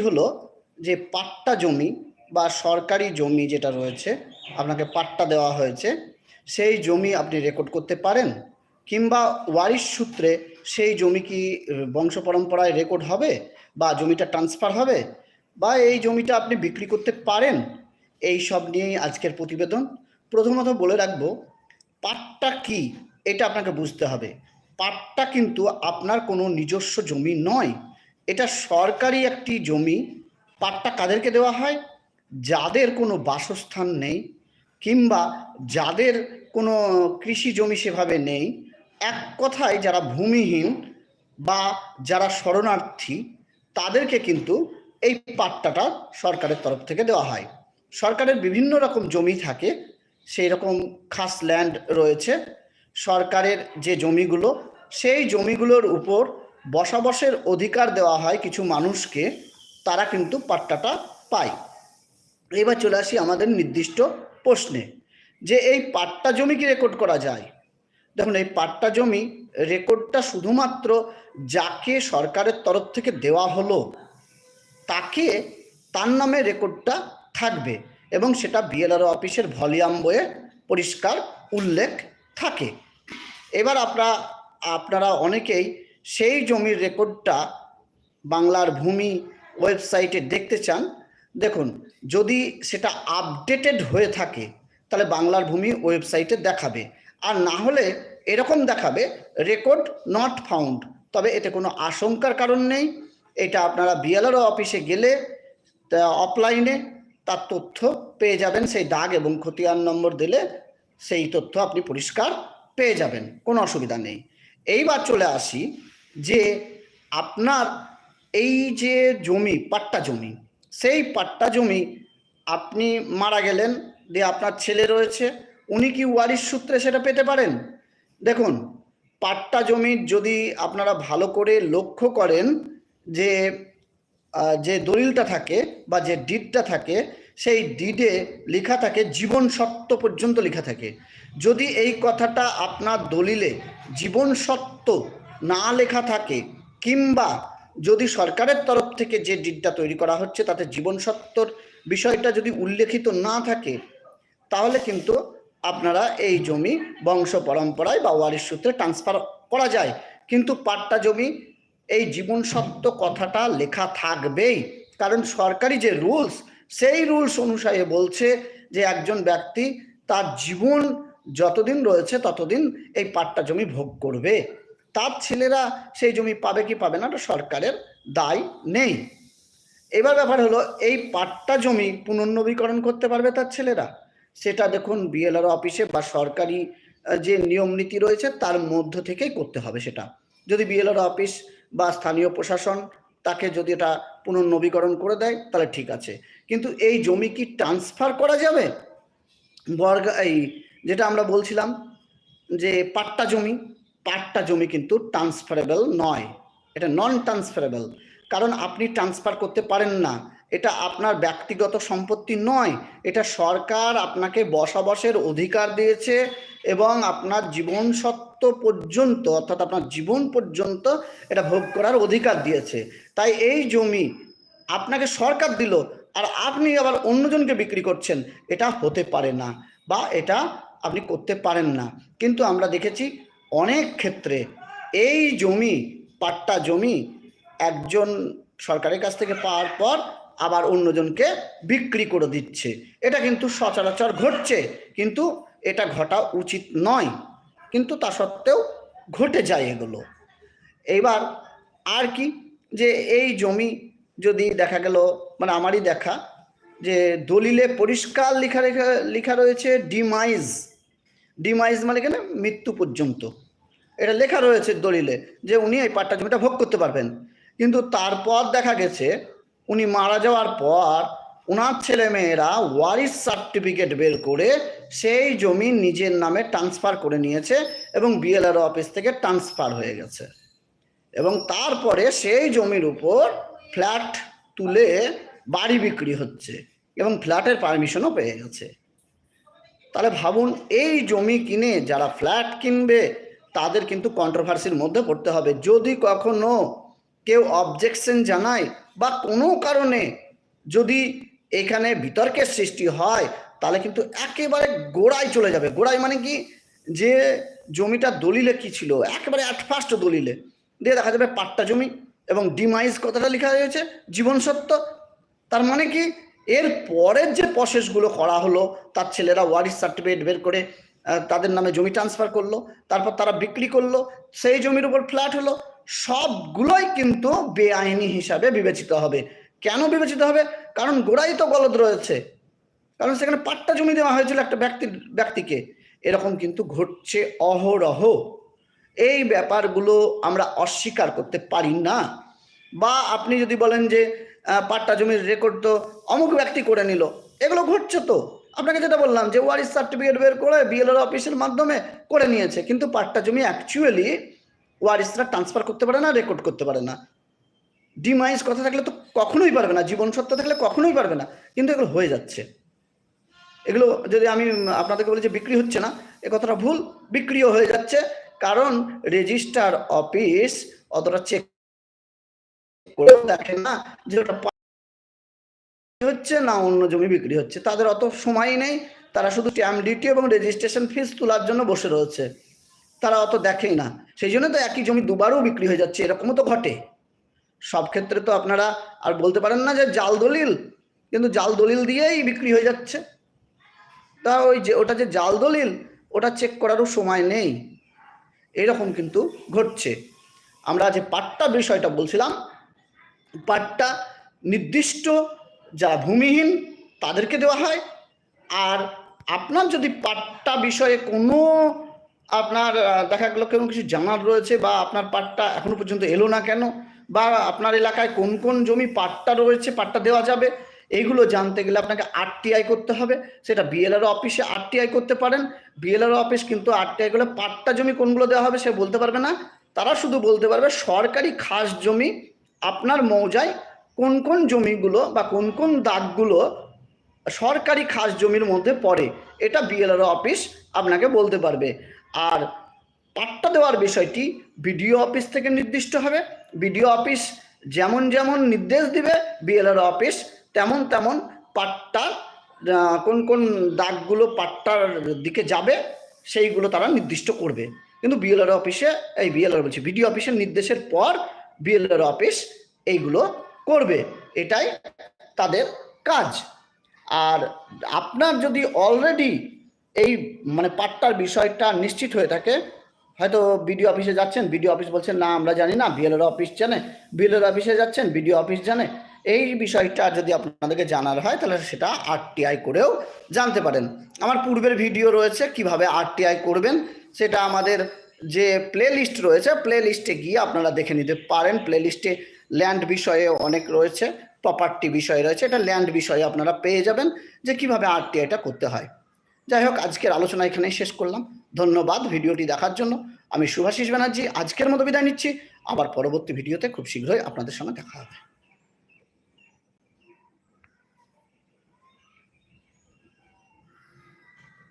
হলো? যে পাট্টা জমি বা সরকারি জমি যেটা রয়েছে, আপনাকে পাট্টা দেওয়া হয়েছে, সেই জমি আপনি রেকর্ড করতে পারেন? কিংবা ওয়ারিশ সূত্রে সেই জমি কি বংশ পরম্পরায় রেকর্ড হবে? বা জমিটা ট্রান্সফার হবে? বা এই জমিটা আপনি বিক্রি করতে পারেন? এই সব নিয়েই আজকের প্রতিবেদন। প্রথমত বলে রাখব, পাট্টা কি? এটা আপনাকে বুঝতে হবে। পাট্টা কিন্তু আপনার কোনো নিজস্ব জমি নয়। এটা সরকারি একটি জমি, পাট্টা কাদেরকে দেওয়া হয়? যাদের কোনো বাসস্থান নেই কিংবা যাদের কোনো কৃষি জমি সেভাবে নেই, এক কথায় যারা ভূমিহীন বা যারা শরণার্থী, তাদেরকে কিন্তু এই পাট্টাটা সরকারের তরফ থেকে দেওয়া হয়। সরকারের বিভিন্ন রকম জমি থাকে, সেই রকম খাস ল্যান্ড রয়েছে। সরকারের যে জমিগুলো, সেই জমিগুলোর উপর বসবাসের অধিকার দেওয়া হয় কিছু মানুষকে, তারা কিন্তু পাট্টাটা পায়। এবার চলে আসি আমাদের নির্দিষ্ট প্রশ্নে, যে এই পাট্টা জমি কি রেকর্ড করা যায়? দেখুন, এই পাট্টা জমি রেকর্ডটা শুধুমাত্র যাকে সরকারের তরফ থেকে দেওয়া হলো, তাকে তার নামে রেকর্ডটা থাকবে এবং সেটা বিএলআরও অফিসের ভলিউম বইয়ে পরিষ্কার উল্লেখ থাকে। এবার আপনারা আপনারা অনেকেই সেই জমির রেকর্ডটা বাংলার ভূমি ওয়েবসাইটে দেখতে চান, দেখুন, যদি সেটা আপডেটেড হয়ে থাকে, তাহলে বাংলার ভূমি ওয়েবসাইটে দেখাবে। আর না হলে এরকম দেখাবে, রেকর্ড নট ফাউন্ড। তবে এতে কোনো আশঙ্কার কারণ নেই। এটা আপনারা বিএলআরও অফিসে গেলে অফলাইনে তার তথ্য পেয়ে যাবেন, সেই দাগ এবং খতিয়ান নম্বর দিলে সেই তথ্য আপনি পরিষ্কার পেয়ে যাবেন। কোনো অসুবিধা নেই। এইবার চলে আসি যে আপনার এই যে জমি, পাট্টা জমি, সেই পাট্টা জমি আপনি মারা গেলেন, দিয়ে আপনার ছেলে রয়েছে, উনি কি ওয়ারিশ সূত্রে সেটা পেতে পারেন? দেখুন, পাট্টা জমির যদি আপনারা ভালো করে লক্ষ্য করেন যে যে দলিলটা থাকে বা যে ডিডটা থাকে, সেই ডিডে লেখা থাকে, জীবন সত্য পর্যন্ত লেখা থাকে। যদি এই কথাটা আপনার দলিলে, জীবন সত্য না লেখা থাকে কিংবা যদি সরকারের তরফ থেকে যে ডিডটা তৈরি করা হচ্ছে তাতে জীবন সত্যর বিষয়টা যদি উল্লেখিত না থাকে, তাহলে কিন্তু আপনারা এই জমি বংশ পরম্পরায় বা ওয়ারিশ সূত্রে ট্রান্সফার করা যায়। কিন্তু পাট্টা জমি, এই জীবন সত্য কথাটা লেখা থাকবেই। কারণ সরকারি যে রুলস সেই রুলস অনুসারে বলছে যে একজন ব্যক্তি তার জীবন যতদিন রয়েছে ততদিন এই পাট্টা জমি ভোগ করবে। তার ছেলেরা সেই জমি পাবে কি পাবে না এটা সরকারের দায় নেই। এবার ব্যাপার হলো, এই পাট্টা জমি পুনর্নবীকরণ করতে পারবে তার ছেলেরা? সেটা দেখুন বিএলআর অফিসে বা সরকারি যে নিয়ম নীতি রয়েছে, তার মধ্য থেকেই করতে হবে সেটা। যদি বিএলআর অফিস বা স্থানীয় প্রশাসন তাকে যদি এটা পুনর্নবীকরণ করে দেয়, তাহলে ঠিক আছে। কিন্তু এই জমি কি ট্রান্সফার করা যাবে? বর্গা, এই যেটা আমরা বলছিলাম যে পাট্টা জমি পাট্টা জমি কিন্তু ট্রান্সফারেবল নয়। এটা নন ট্রান্সফারেবল কারণ আপনি ট্রান্সফার করতে পারেন না। এটা আপনার ব্যক্তিগত সম্পত্তি নয়। এটা সরকার আপনাকে বসবাসের অধিকার দিয়েছে এবং আপনার জীবন সত্য পর্যন্ত, অর্থাৎ আপনার জীবন পর্যন্ত এটা ভোগ করার অধিকার দিয়েছে। তাই এই জমি আপনাকে সরকার দিল আর আপনি আবার অন্যজনকে বিক্রি করছেন। এটা হতে পারে না বা এটা আপনি করতে পারেন না। কিন্তু আমরা দেখেছি অনেক ক্ষেত্রে এই জমি, পাট্টা জমি একজন সরকারের কাছ থেকে পাওয়ার পর আবার অন্যজনকে বিক্রি করে দিচ্ছে। এটা কিন্তু সচরাচর ঘটছে, কিন্তু এটা ঘটা উচিত নয়। কিন্তু তা সত্ত্বেও ঘটে যায় এগুলো। এইবার আর কি, যে এই জমি যদি দেখা গেল মানে আমারই দেখা, যে দলিলে পরিষ্কার লেখা রেখা, লেখা রয়েছে, ডিমাইজ ডিমাইজ মানে কেন মৃত্যু পর্যন্ত। এটা লেখা রয়েছে দলিলে যে উনি এই পাট্টা জমিটা ভোগ করতে পারবেন। কিন্তু তারপর দেখা গেছে, উনি মারা যাওয়ার পর ওনার ছেলে মেয়েরা ওয়ারিস সার্টিফিকেট বের করে সেই জমি নিজের নামে ট্রান্সফার করে নিয়েছে এবং বিএলআর অফিস থেকে ট্রান্সফার হয়ে গেছে। এবং তারপরে সেই জমির উপর ফ্ল্যাট তুলে বাড়ি বিক্রি হচ্ছে এবং ফ্ল্যাটের পারমিশনও পেয়ে গেছে। তাহলে ভাবুন, এই জমি কিনে যারা ফ্ল্যাট কিনবে তাদের কিন্তু কন্ট্রোভার্সির মধ্যে পড়তে হবে। যদি কখনো কেউ অবজেকশন জানায় বা কোনো কারণে যদি এখানে বিতর্কের সৃষ্টি হয়, তাহলে কিন্তু একেবারে গোড়ায় চলে যাবে। গোড়ায় মানে কি? যে জমিটা দলিলে কি ছিল? একেবারে অ্যাট ফার্স্ট দলিলে। দিয়ে দেখা যাবে পাট্টা জমি এবং ডিমাইজ কথাটা লেখা হয়েছে, জীবন সত্য। তার মানে কি? এর পরের যে প্রসেসগুলো করা হলো, তার ছেলেরা ওয়ারিস সার্টিফিকেট বের করে তাদের নামে জমি ট্রান্সফার করল, তারপর তারা বিক্রি করল, সেই জমির উপর ফ্ল্যাট হলো, সবগুলোই কিন্তু বেআইনি হিসাবে বিবেচিত হবে। কেন বিবেচিত হবে? কারণ গোড়াই তো গলদ রয়েছে। কারণ সেখানে পাট্টা জমি দেওয়া হয়েছিল একটা ব্যক্তির, ব্যক্তিকে। এরকম কিন্তু ঘটছে অহরহ। এই ব্যাপারগুলো আমরা অস্বীকার করতে পারি না। বা আপনি যদি বলেন যে পাট্টা জমির রেকর্ড তো অমুক ব্যক্তি করে নিল, এগুলো ঘটছে তো। আপনাকে যেটা বললাম যে ওয়ারিস সার্টিফিকেট বের করে বিএলআর অফিসের মাধ্যমে করে নিয়েছে, কিন্তু পাট্টা জমি অ্যাকচুয়ালি ওয়ারিসরা ট্রান্সফার করতে পারে না রেকর্ড করতে পারে না। ডিমাইজ কথা থাকলে তো কখনোই পারবে না, জীবন সত্য থাকলে কখনোই পারবে না, কিন্তু এগুলো হয়ে যাচ্ছে। এগুলো যদি আমি আপনাদেরকে বলি যে বিক্রি হচ্ছে না, এ কথাটা ভুল, বিক্রিও হয়ে যাচ্ছে, কারণ রেজিস্টার অফিস অতটা চেক করে দেখে না যে ওটা হচ্ছে না অন্য জমি বিক্রি হচ্ছে। তাদের অত সময় নেই। তারা শুধু স্ট্যাম্প ডিউটি এবং রেজিস্ট্রেশন ফিস তোলার জন্য বসে রয়েছে। তারা অত দেখেই না। সেই জন্য তো একই জমি দুবারও বিক্রি হয়ে যাচ্ছে। এরকমও তো ঘটে। সব ক্ষেত্রে তো আপনারা আর বলতে পারেন না যে জাল দলিল, কিন্তু জাল দলিল দিয়েই বিক্রি হয়ে যাচ্ছে। তা ওই যে ওটা যে জাল দলিল, ওটা চেক করারও সময় নেই। এরকম কিন্তু ঘটছে। আমরা যে পাট্টা বিষয়টা বলছিলাম, পাট্টা নির্দিষ্ট যারা ভূমিহীন, তাদেরকে দেওয়া হয়। আর আপনার যদি পাট্টা বিষয়ে কোনো আপনার দেখা গেলো কোনো কিছু জানার রয়েছে বা আপনার পাট্টা এখনও পর্যন্ত এলো না কেন বা আপনার এলাকায় কোন কোন জমি পাট্টা রয়েছে পাট্টা দেওয়া যাবে, এইগুলো জানতে গেলে আপনাকে আরটিআই করতে হবে। সেটা বিএলআর অফিসে আরটিআই করতে পারেন। বিএলআর অফিস কিন্তু আরটিআই করলে পাট্টা জমি কোনগুলো দেওয়া হবে সে বলতে পারবে না। তারা শুধু বলতে পারবে সরকারি খাস জমি আপনার মৌজায় কোন কোন জমিগুলো বা কোন কোন দাগগুলো সরকারি খাস জমির মধ্যে পড়ে, এটা বিএলআর অফিস আপনাকে বলতে পারবে। আর পাট্টা দেওয়ার বিষয়টি বিডিও অফিস থেকে নির্দিষ্ট হবে। বিডিও অফিস যেমন যেমন নির্দেশ দিবে বিএলআর অফিস তেমন তেমন পাট্টার কোন কোন দাগগুলো পাট্টার দিকে যাবে, সেইগুলো তারা নির্দিষ্ট করবে। কিন্তু বিএলআর অফিসে এই বিএলআর বলছি বিডিও অফিসের নির্দেশের পর বিএলআর অফিস এইগুলো করবে, এটাই তাদের কাজ। আর আপনার যদি অলরেডি এই মানে পাট্টার বিষয়টা নিশ্চিত হয়ে থাকে, হয়তো বিডিও অফিসে যাচ্ছেন, বিডিও অফিস বলছেন, না, আমরা জানি না বিএলআর অফিস জানে বিএলএর অফিসে যাচ্ছেন, বিডিও অফিস জানে। এই বিষয়টা যদি আপনাদেরকে জানার হয়, তাহলে সেটা আরটিআই করেও জানতে পারেন। আমার পূর্বের ভিডিও রয়েছে, কীভাবে আরটিআই করবেন, সেটা আমাদের যে প্লে লিস্ট রয়েছে প্লে লিস্টে গিয়ে আপনারা দেখে নিতে পারেন। প্লে লিস্টে ল্যান্ড বিষয়ে অনেক রয়েছে প্রপার্টি বিষয় রয়েছে, এটা ল্যান্ড বিষয়ে আপনারা পেয়ে যাবেন যে কীভাবে এটা করতে হয়। যাই হোক, আজকের আলোচনা এখানেই শেষ করলাম। ধন্যবাদ ভিডিওটি দেখার জন্য। আমি শুভাশিস ব্যানার্জি, আজকের মতো বিদায় নিচ্ছি। আবার পরবর্তী ভিডিওতে খুব শীঘ্রই আপনাদের সঙ্গে দেখা হবে।